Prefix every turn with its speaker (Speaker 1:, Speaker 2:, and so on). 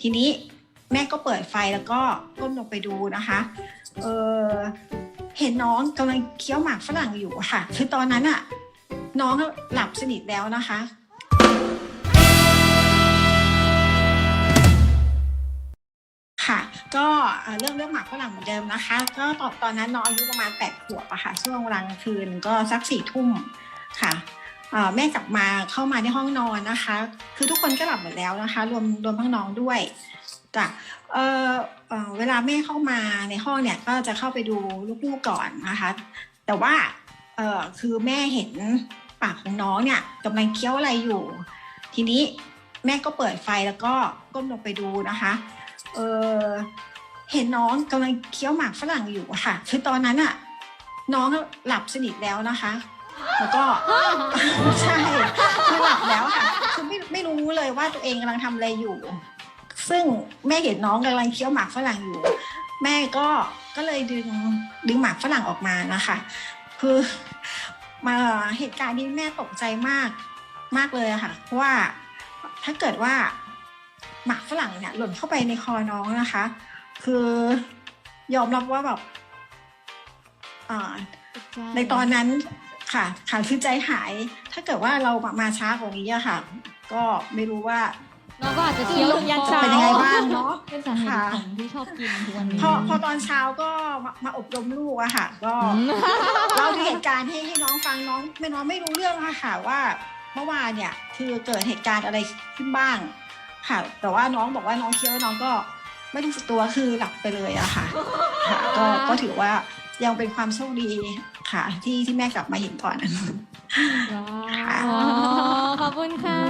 Speaker 1: ทีนี้แม่ก็เปิดไฟแล้วก็ก้มลงไปดูนะคะ เออเห็นน้องกำลังเคี้ยวหมากฝรั่งอยู่ค่ะ คือตอนนั้นอะน้องหลับสนิทแล้วนะคะ ค่ะ ก็เรื่องเรื่องหมากฝรั่งเหมือนเดิมนะคะ ก็ตอนตอนนั้นน้องอายุประมาณแปดขวบอะค่ะ ช่วงกลางคืนก็สักสี่ทุ่มค่ะ แม่กลับมาเข้ามาในห้องนอนนะคะ คือทุกคนก็หลับหมดแล้วนะคะ รวมรวมทั้งน้องด้วยจ้ะเออเออเวลาแม่เข้ามาในห้องเนี่ยก็จะเข้าไปดูลูกๆก่อนนะคะ แต่ว่าเออคือแม่เห็นปากของน้องเนี่ยกำลังเคี้ยวอะไรอยู่ ทีนี้แม่ก็เปิดไฟแล้วก็ก้มลงไปดูนะคะเออเห็นน้องกำลังเคี้ยวหมากฝรั่งอยู่ค่ะ คือตอนนั้นอะน้องหลับสนิทแล้วนะคะ แล้วก็ใช่คือหลับแล้วค่ะคือไม่ไม่รู้เลยว่าตัวเองกำลังทำอะไรอยู่ ซึ่งแม่เห็นน้องกำลังเคี้ยวหมากฝรั่งอยู่ แม่ก็ก็เลยดึงดึงหมากฝรั่งออกมานะคะ คือมาเหตุการณ์นี้แม่ตกใจมากมากเลยอะค่ะเพราะว่าถ้าเกิดว่าหมากฝรั่งเนี่ยหล่นเข้าไปในคอน้องนะคะ คือยอมรับว่าแบบอ่าในตอนนั้น ค่ะค่ะคือใจหาย ถ้าเกิดว่าเรามาช้ากว่านี้อะค่ะ ก็ไม่รู้ว่า
Speaker 2: เราก็อาจจะเคี้ยวยัน
Speaker 1: จะ
Speaker 2: เช้า
Speaker 1: เป็นยังไงบ้างเนาะ
Speaker 2: เป็นสาเหตุของที่ชอบกินทุกวันนี้
Speaker 1: พอพอตอนเช้าก็มามาอบรมลูกอะค่ะ ก็
Speaker 2: อืม
Speaker 1: เล่าถึงเหตุการณ์ให้ให้น้องฟังน้องไม่น้องไม่รู้เรื่องอะค่ะว่าเมื่อวานเนี่ยคือเกิดเหตุการณ์อะไรขึ้นบ้าง ค่ะ แต่ว่าน้องบอกว่าน้องเคี้ยวแล้วน้องก็ไม่รู้สึกตัวคือหลับไปเลยอะค่ะค่ะก็ก็ถือว่ายังเป็นความโชคดี ค่ะ ที่ที่แม่กลับมาเห็นก่อน
Speaker 2: ว้าวขอบคุณค่ะ